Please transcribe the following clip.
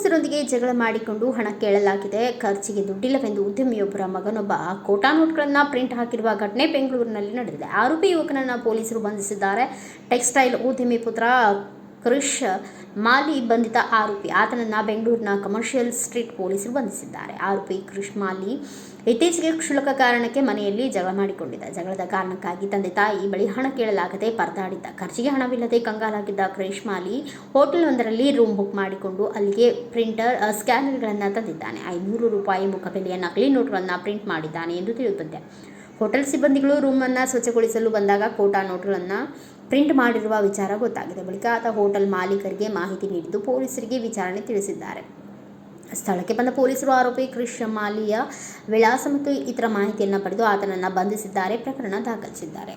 ಸಿಬ್ಬಂದಿಗೆ ಜಗಳ ಮಾಡಿಕೊಂಡು ಹಣ ಕೇಳಲಾಗಿದೆ. ಖರ್ಚಿಗೆ ದುಡ್ಡಿಲ್ಲವೆಂದು ಉದ್ಯಮಿಯೊಬ್ಬರ ಮಗನೊಬ್ಬ ಕೋಟಾ ನೋಟ್ಗಳನ್ನ ಪ್ರಿಂಟ್ ಹಾಕಿರುವ ಘಟನೆ ಬೆಂಗಳೂರಿನಲ್ಲಿ ನಡೆದಿದೆ. ಆರೋಪಿ ಯುವಕನನ್ನು ಪೊಲೀಸರು ಬಂಧಿಸಿದ್ದಾರೆ. ಟೆಕ್ಸ್ಟೈಲ್ ಉದ್ಯಮಿ ಪುತ್ರ ಕ್ರಿಶ್ ಮಾಲಿ ಬಂಧಿತ ಆರೋಪಿ. ಆತನನ್ನು ಬೆಂಗಳೂರಿನ ಕಮರ್ಷಿಯಲ್ ಸ್ಟ್ರೀಟ್ ಪೊಲೀಸರು ಬಂಧಿಸಿದ್ದಾರೆ. ಆರೋಪಿ ಕೃಷ್ ಮಾಲಿ ಇತ್ತೀಚೆಗೆ ಕ್ಷುಲ್ಲಕ ಕಾರಣಕ್ಕೆ ಮನೆಯಲ್ಲಿ ಜಗಳ ಮಾಡಿಕೊಂಡಿದ್ದ. ಜಗಳದ ಕಾರಣಕ್ಕಾಗಿ ತಂದೆ ತಾಯಿ ಬಳಿ ಹಣ ಕೇಳಲಾಗದೆ ಪರದಾಡಿದ್ದ. ಖರ್ಚಿಗೆ ಹಣವಿಲ್ಲದೆ ಕಂಗಾಲಾಗಿದ್ದ ಕ್ರಿಶ್ ಮಾಲಿ ಹೋಟೆಲ್ ಒಂದರಲ್ಲಿ ರೂಮ್ ಬುಕ್ ಮಾಡಿಕೊಂಡು ಅಲ್ಲಿಗೆ ಪ್ರಿಂಟರ್ ಸ್ಕ್ಯಾನರ್ಗಳನ್ನು ತಂದಿದ್ದಾನೆ. ಐನೂರು ರೂಪಾಯಿ ಮುಖಬೆಲೆಯ ನಕಲಿ ನೋಟ್ಗಳನ್ನು ಪ್ರಿಂಟ್ ಮಾಡಿದ್ದಾನೆ ಎಂದು ತಿಳಿದುಬಂದಿದೆ ಹೋಟೆಲ್ ಸಿಬ್ಬಂದಿಗಳು ರೂಮನ್ನು ಸ್ವಚ್ಛಗೊಳಿಸಲು ಬಂದಾಗ ಕೋಟಾ ನೋಟುಗಳನ್ನು ಪ್ರಿಂಟ್ ಮಾಡಿರುವ ವಿಚಾರ ಗೊತ್ತಾಗಿದೆ. ಬಳಿಕ ಆತ ಹೋಟೆಲ್ ಮಾಲೀಕರಿಗೆ ಮಾಹಿತಿ ನೀಡಿದ್ದು ಪೊಲೀಸರಿಗೆ ವಿಚಾರಣೆ ತಿಳಿಸಿದ್ದಾರೆ. ಸ್ಥಳಕ್ಕೆ ಬಂದ ಪೊಲೀಸರು ಆರೋಪಿ ಕೃಷ್ಣ ಮಾಲಿಯ ವಿಳಾಸ ಮತ್ತು ಇತರ ಮಾಹಿತಿಯನ್ನು ಪಡೆದು ಆತನನ್ನು ಬಂಧಿಸಿದ್ದಾರೆ. ಪ್ರಕರಣ ದಾಖಲಿಸಿದ್ದಾರೆ.